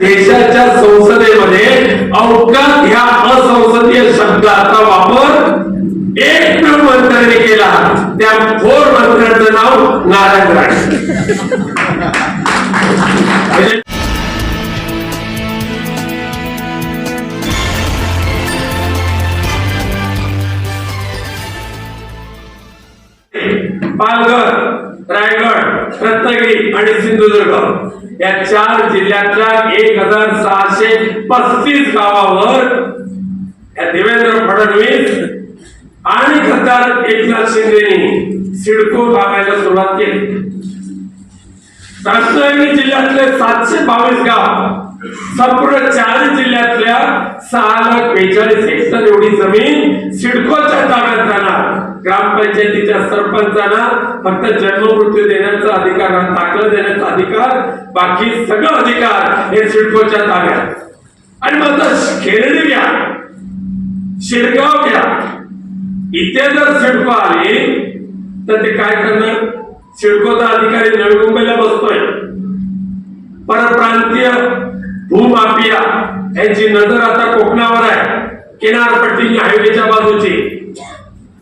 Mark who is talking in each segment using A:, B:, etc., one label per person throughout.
A: देशाच्या संसदेमध्ये अवकाश ह्या असंसदीय शब्दाचा वापर एक मंत्र्याने केला. त्या थोर मंत्र्यांचं नाव नारायण राणे. पालघर. रायगड रत्नागिरी आणि सिंधुदुर्ग. या चार जिल्ह्यातल्या एक हजार सहाशे पस्तीस गावावर या देवेंद्र फडणवीस आणि खासदार एकनाथ शिंदेनी सिडको लावायला सुरुवात केली. रत्नागिरी जिल्ह्यातले सातशे बावीस गाव संपूर्ण चार जिल्ह्यातल्या सहा लाख बेचाळीस हेक्टर एवढी जमीन सिडकोच्या ताब्यात राहणार. ग्रामपंचायतीच्या सरपंचांना फक्त जन्ममृत्यू देण्याचा अधिकार दाखल देण्याचा अधिकार बाकी सगळं अधिकार हे सिडकोच्या ताब्यात आणि मग खेळणी खेरडी घ्या. शिरगाव घ्या. इथे जर सिडको आली तर ते काय करणार? सिडकोचा अधिकारी नवी मुंबईला बसतोय. परप्रांतीय भूमाफिया यांची नजर आता कोकणावर आहे. किनारपट्टी हायवेच्या बाजूची.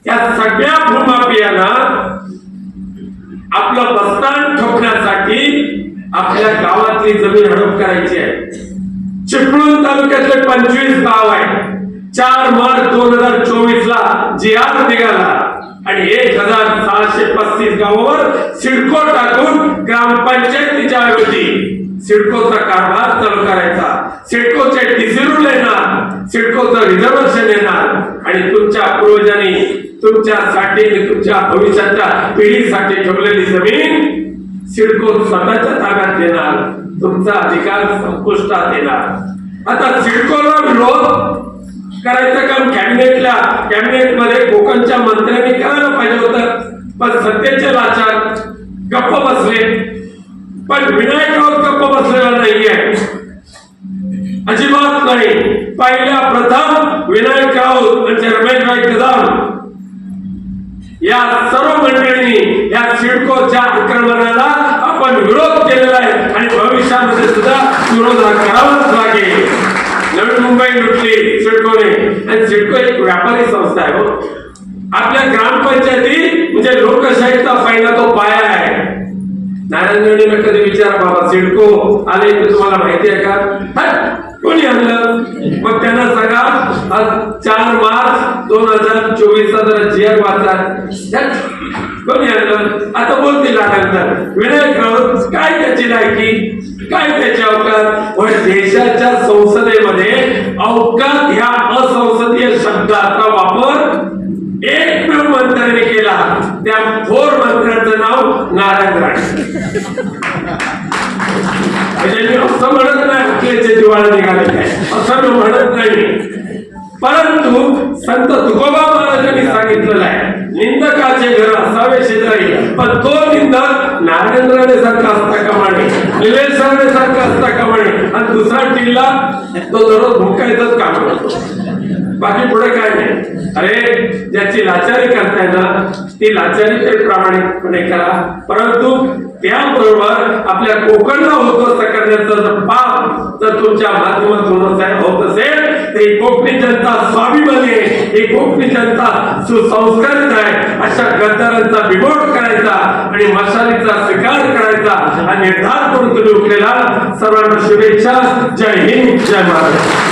A: त्या सगळ्या भूमाफियाला आपलं बस्तान ठोकण्यासाठी आपल्या गावातली जमीन हडप करायची आहे. चिपळूण तालुक्यातले पंचवीस गाव आहे चार मार्च दोन हजार चोवीस ला जी आर निघाला आणि एक हजार सहाशे पस्तीस गावावर सिडको टाकून ग्रामपंचायतीच्या ऐवजी सिडकोचा कारभार चालू करायचा. सिडकोचे डिसिरूल येणार सिडकोचं रिझर्वेशन येणार आणि तुमच्या पूर्वजांनी तुमच्यासाठी तुमच्या भविष्याच्या पिढीसाठी ठेवलेली जमीन सिडको स्वतःच्या ताब्यात देणार तुमचा अधिकार संपुष्टात येणार. आता सिडकोला विरोध करायचं काम कॅबिनेटला कॅबिनेटमध्ये कोकणच्या मंत्र्यांनी करायला पाहिजे होतं. पण सत्तेचे लाचार गप्प बसले. पण विनायक राऊत गप्प बसलेला नाहीये अजिबात नाही। पहिल्या प्रथम विनायक राऊत म्हणजे रमेशभाई कदम या सर्व मंडळींनी या सिडकोच्या आक्रमणाला आपण विरोध केलेला आहे आणि भविष्यामध्ये सुद्धा विरोध करावाच लागेल. नवी मुंबई लुटली सिडकोने. आणि सिडको एक व्यापारी संस्था आहे हो. आपल्या ग्रामपंचायती म्हणजे लोकशाहीचा पहिला नारायण राणेंना कधी विचार बाबा सिडको आले ते तुम्हाला माहिती आहे का? कोणी आणलं? मग त्यांना सांगा आज चार मार्च दोन हजार चोवीस चा जरा जिआर वाचा. कोणी आणलं? आता बोलतील नंतर विनायक राऊत काय त्याची लायकी? काय त्याची अवकात पण देशाच्या संसदेमध्ये अवकात ह्या असंसदीय शब्दाचा वापर एक मंत्र्याने केला त्या थोर मंत्र्याचं नाव नारायण राणे. म्हणजे मी असं म्हणत नाही अखिलेचे दिवाळ निघाले असं मी म्हणत नाही. परंतु संत तुकोबा महाराजांनी सांगितलेलं आहे निंदकाचे घर असावे शेजारी पण तो निंदक नारायण राणे सारखा असता कमाणे निलेश राणे सारखा असता कमाणे आणि दुसरा टिल्ला तो दररोज भुकायचंच काम करतो. बाकी पुढे काय नाही. अरे ज्याची लाचारी करताय ना ती लाचारी तरी प्रामाणिकपणे करा. परंतु त्याबरोबर आपल्या कोकणला उद्ध्वस्त करण्याचं जर पाप जर तुमच्या माध्यमातून होत होत असेल तर ही कोकणी जनता स्वाभिमानी आहे. ही कोकणी जनता सुसंस्कारित आहे. अशा गद्दारांचा बिमोड करायचा आणि मशालीचा स्वीकार करायचा हा निर्धार करून तुम्ही उठलेला. सर्वांना शुभेच्छा. जय हिंद जय महाराष्ट्र.